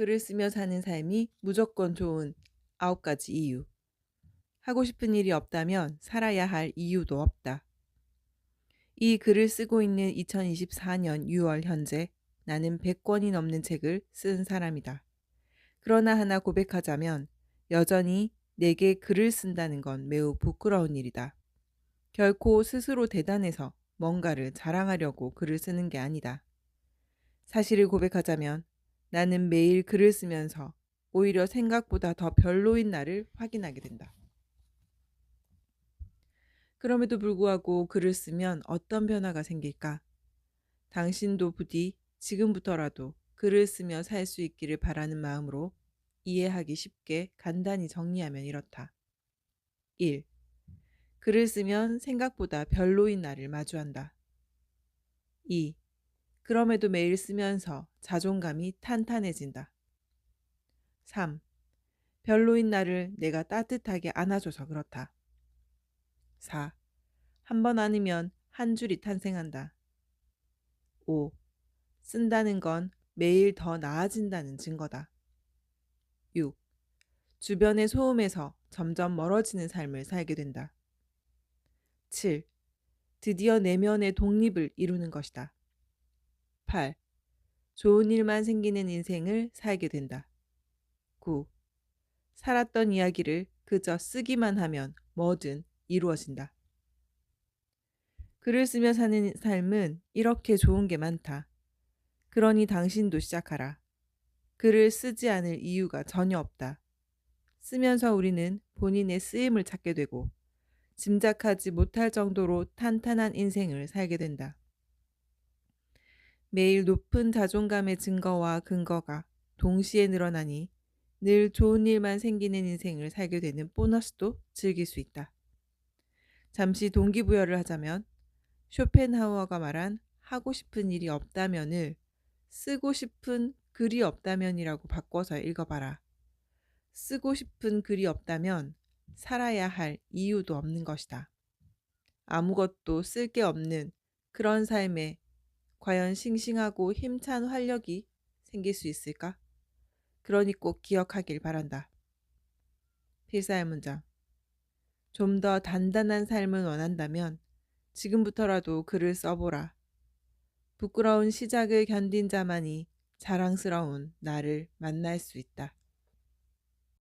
글을 쓰며 사는 삶이 무조건 좋은 아홉 가지 이유. 하고 싶은 일이 없다면 살아야 할 이유도 없다. 이 글을 쓰고 있는 2024년 6월 현재 나는 100권이 넘는 책을 쓴 사람이다. 그러나 하나 고백하자면 여전히 내게 글을 쓴다는 건 매우 부끄러운 일이다. 결코 스스로 대단해서 뭔가를 자랑하려고 글을 쓰는 게 아니다. 사실을 고백하자면 나는 매일 글을 쓰면서 오히려 생각보다 더 별로인 나를 확인하게 된다. 그럼에도 불구하고 글을 쓰면 어떤 변화가 생길까? 당신도 부디 지금부터라도 글을 쓰며 살 수 있기를 바라는 마음으로 이해하기 쉽게 간단히 정리하면 이렇다. 1. 글을 쓰면 생각보다 별로인 나를 마주한다. 2. 그럼에도 매일 쓰면서 자존감이 탄탄해진다. 3. 별로인 나를 내가 따뜻하게 안아줘서 그렇다. 4. 한 번 안으면 한 줄이 탄생한다. 5. 쓴다는 건 매일 더 나아진다는 증거다. 6. 주변의 소음에서 점점 멀어지는 삶을 살게 된다. 7. 드디어 내면의 독립을 이루는 것이다. 8. 좋은 일만 생기는 인생을 살게 된다. 9. 살았던 이야기를 그저 쓰기만 하면 뭐든 이루어진다. 글을 쓰며 사는 삶은 이렇게 좋은 게 많다. 그러니 당신도 시작하라. 글을 쓰지 않을 이유가 전혀 없다. 쓰면서 우리는 본인의 쓰임을 찾게 되고 짐작하지 못할 정도로 탄탄한 인생을 살게 된다. 매일 높은 자존감의 증거와 근거가 동시에 늘어나니 늘 좋은 일만 생기는 인생을 살게 되는 보너스도 즐길 수 있다. 잠시 동기부여를 하자면 쇼펜하우어가 말한 하고 싶은 일이 없다면을 쓰고 싶은 글이 없다면이라고 바꿔서 읽어봐라. 쓰고 싶은 글이 없다면 살아야 할 이유도 없는 것이다. 아무것도 쓸 게 없는 그런 삶에 과연 싱싱하고 힘찬 활력이 생길 수 있을까? 그러니 꼭 기억하길 바란다. 필사의 문장. 좀 더 단단한 삶을 원한다면 지금부터라도 글을 써보라. 부끄러운 시작을 견딘 자만이 자랑스러운 나를 만날 수 있다.